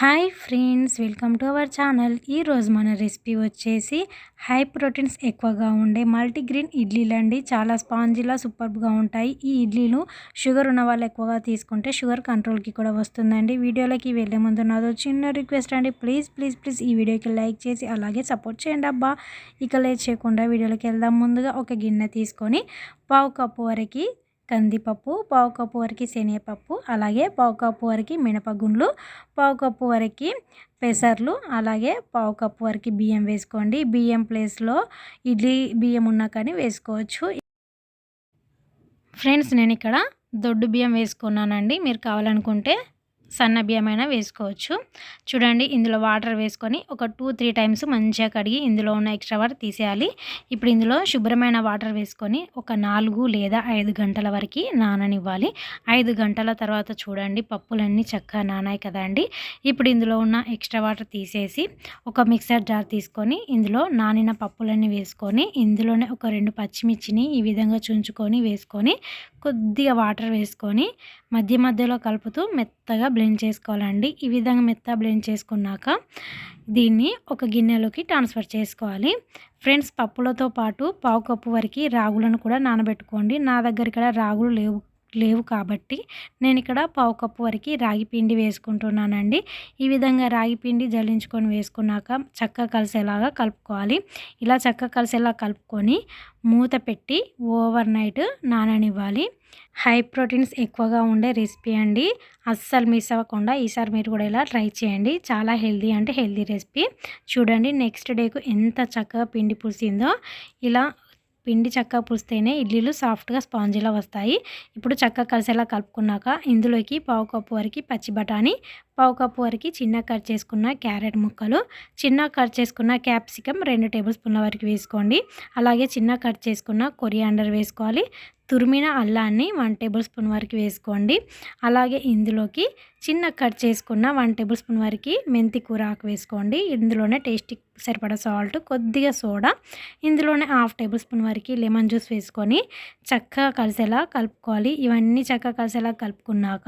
Hi friends welcome to our channel. ఈరోజు మన recipe వచ్చేసి హై ప్రోటీన్స్ ఎక్కువగా ఉండే మల్టీగ్రీన్ ఇడ్లీలు అండి. చాలా స్పాంజీలా సూపర్గా ఉంటాయి. ఈ ఇడ్లీలు షుగర్ ఉన్న వాళ్ళు ఎక్కువగా తీసుకుంటే షుగర్ కంట్రోల్కి కూడా వస్తుందండి. వీడియోలోకి వెళ్ళే ముందు నాదో చిన్న రిక్వెస్ట్ అండి. ప్లీజ్ ప్లీజ్ ప్లీజ్ ఈ వీడియోకి లైక్ చేసి అలాగే సపోర్ట్ చేయండి అబ్బా. ఇక లేట్ చేయకుండా వీడియోలోకి వెళ్దాం. ముందుగా ఒక గిన్నె తీసుకొని పావు కప్పు వరకు కందిపప్పు పావు కప్పు వరకు శనగపప్పు అలాగే పావు కప్పు వరకు మినపగుండ్లు పావు కప్పు వరకు పెసర్లు అలాగే పావు కప్పు వరకు బియ్యం వేసుకోండి. బియ్యం ప్లేస్లో ఇడ్లీ బియ్యం ఉన్నా కానీ వేసుకోవచ్చు. ఫ్రెండ్స్ నేను ఇక్కడ దొడ్డు బియ్యం వేసుకున్నానండి. మీరు కావాలనుకుంటే సన్న బియ్యమైనా వేసుకోవచ్చు. చూడండి ఇందులో వాటర్ వేసుకొని ఒక టూ త్రీ టైమ్స్ మంచిగా కడిగి ఇందులో ఉన్న ఎక్స్ట్రా వాటర్ తీసేయాలి. ఇప్పుడు ఇందులో శుభ్రమైన వాటర్ వేసుకొని ఒక నాలుగు లేదా ఐదు గంటల వరకు నాననివ్వాలి. ఐదు గంటల తర్వాత చూడండి పప్పులన్నీ చక్కగా నానాయి కదండి ఇప్పుడు ఇందులో ఉన్న ఎక్స్ట్రా వాటర్ తీసేసి ఒక మిక్సర్ జార్ తీసుకొని ఇందులో నానిన పప్పులన్నీ వేసుకొని ఇందులోనే ఒక రెండు పచ్చిమిర్చిని ఈ విధంగా చుంచుకొని వేసుకొని కొద్దిగా వాటర్ వేసుకొని మధ్య మధ్యలో కలుపుతూ మెత్తగా బ్లెండ్ చేసుకోవాలండి. ఈ విధంగా మెత్త బ్లెండ్ చేసుకున్నాక దీన్ని ఒక గిన్నెలోకి ట్రాన్స్ఫర్ చేసుకోవాలి. ఫ్రెండ్స్ పప్పులతో పాటు పావు కప్పు వరకు రాగులను కూడా నానబెట్టుకోండి. నా దగ్గర ఇక్కడ రాగులు లేవు. లేవు కాబట్టి నేను ఇక్కడ పావు కప్పు వరకు రాగి పిండి వేసుకుంటున్నానండి. ఈ విధంగా రాగి పిండి జల్లించుకొని వేసుకున్నాక చక్కగా కలిసేలాగా కలుపుకోవాలి. ఇలా చక్కగా కలిసేలా కలుపుకొని మూత పెట్టి ఓవర్ నైట్ నాననివ్వాలి. హై ప్రోటీన్స్ ఎక్కువగా ఉండే రెసిపీ అండి. అస్సలు మిస్ అవ్వకుండా ఈసారి మీరు కూడా ఇలా ట్రై చేయండి. చాలా హెల్దీ అంటే హెల్దీ రెసిపీ. చూడండి నెక్స్ట్ డేకు ఎంత చక్కగా పిండి పులిసిందో ఇలా పిండి చక్కగా పులిస్తేనే ఇడ్లీలు సాఫ్ట్గా స్పాంజీలా వస్తాయి. ఇప్పుడు చక్కగా కలిసేలా కలుపుకున్నాక ఇందులోకి పావు కప్పు వరకు పచ్చి బఠానీ పావు కప్పు వరకు చిన్న కట్ చేసుకున్న క్యారెట్ ముక్కలు చిన్న కట్ చేసుకున్న క్యాప్సికమ్ రెండు టేబుల్ స్పూన్ల వరకు వేసుకోండి. అలాగే చిన్న కట్ చేసుకున్న కొరియాండర్ వేసుకోవాలి. తురిమిన అల్లాన్ని వన్ టేబుల్ స్పూన్ వరకు వేసుకోండి. అలాగే ఇందులోకి చిన్న కట్ చేసుకున్న వన్ టేబుల్ స్పూన్ వరకు మెంతి కూర ఆకు వేసుకోండి. ఇందులోనే టేస్టీ సరిపడా సాల్ట్ కొద్దిగా సోడా ఇందులోనే హాఫ్ టేబుల్ స్పూన్ వరకు లెమన్ జ్యూస్ వేసుకొని చక్కగా కలిసేలా కలుపుకోవాలి. ఇవన్నీ చక్కగా కలిసేలా కలుపుకున్నాక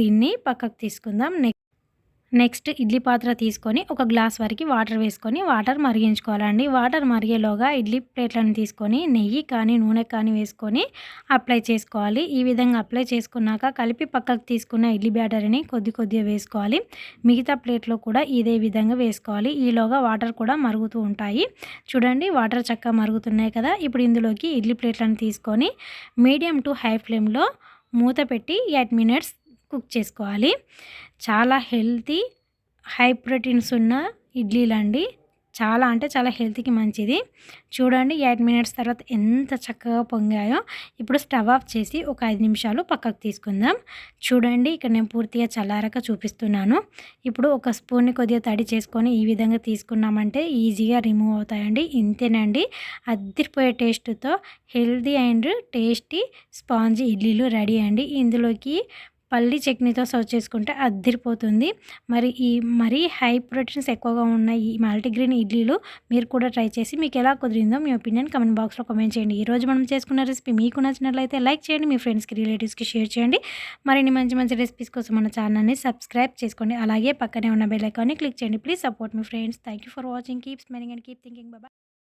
దీన్ని పక్కకు తీసుకుందాం. నెక్స్ట్ నెక్స్ట్ ఇడ్లీ పాత్ర తీసుకొని ఒక గ్లాస్ వరకు వాటర్ వేసుకొని వాటర్ మరిగించుకోవాలండి. వాటర్ మరిగేలోగా ఇడ్లీ ప్లేట్లను తీసుకొని నెయ్యి కానీ నూనె కానీ వేసుకొని అప్లై చేసుకోవాలి. ఈ విధంగా అప్లై చేసుకున్నాక కలిపి పక్కకు తీసుకున్న ఇడ్లీ బ్యాటర్ని కొద్ది కొద్దిగా వేసుకోవాలి. మిగతా ప్లేట్లో కూడా ఇదే విధంగా వేసుకోవాలి. ఈలోగా వాటర్ కూడా మరుగుతూ ఉంటాయి. చూడండి వాటర్ చక్కగా మరుగుతున్నాయి కదా. ఇప్పుడు ఇందులోకి ఇడ్లీ ప్లేట్లను తీసుకొని మీడియం టు హై ఫ్లేమ్లో మూత పెట్టి ఎయిట్ మినిట్స్ కుక్ చేసుకోవాలి. చాలా హెల్తీ హై ప్రోటీన్స్ ఉన్న ఇడ్లీలు అండి చాలా అంటే చాలా హెల్త్కి మంచిది. చూడండి ఎయిట్ మినిట్స్ తర్వాత ఎంత చక్కగా పొంగాయో. ఇప్పుడు స్టవ్ ఆఫ్ చేసి ఒక ఐదు నిమిషాలు పక్కకు తీసుకుందాం. చూడండి ఇక్కడ నేను పూర్తిగా చల్లారక చూపిస్తున్నాను. ఇప్పుడు ఒక స్పూన్ని కొద్దిగా తడి చేసుకొని ఈ విధంగా తీసుకున్నామంటే ఈజీగా రిమూవ్ అవుతాయండి. ఇంతేనండి. అద్దరిపోయే టేస్ట్తో హెల్దీ అండ్ టేస్టీ స్పాంజ్ ఇడ్లీలు రెడీ అండి. ఇందులోకి పల్లి చట్నీతో సర్వ్ చేసుకుంటే అద్దరిపోతుంది. మరి ఈ మరీ హై ప్రోటీన్స్ ఎక్కువగా ఉన్న ఈ మల్టీగ్రీన్ ఇడ్లీలు మీరు కూడా ట్రై చేసి మీకు ఎలా కుదిరిందో మీ ఒపీనియన్ కమెంట్ బాక్స్లో కమెంట్ చేయండి. ఈరోజు మనం చేసుకున్న రెసిపీ మీకు నచ్చినట్లయితే లైక్ చేయండి మీ ఫ్రెండ్స్కి రిలేటివ్స్కి షేర్ చేయండి. మరిన్ని మంచి మంచి రెసిపీస్ కోసం మన ఛానల్ని సబ్స్క్రైబ్ చేసుకోండి. అలాగే పక్కనే ఉన్న బెల్ ఐకాన్ని క్లిక్ చేయండి. Please support me friends. Thank for watching. Keep smiling and keep thinking. Baba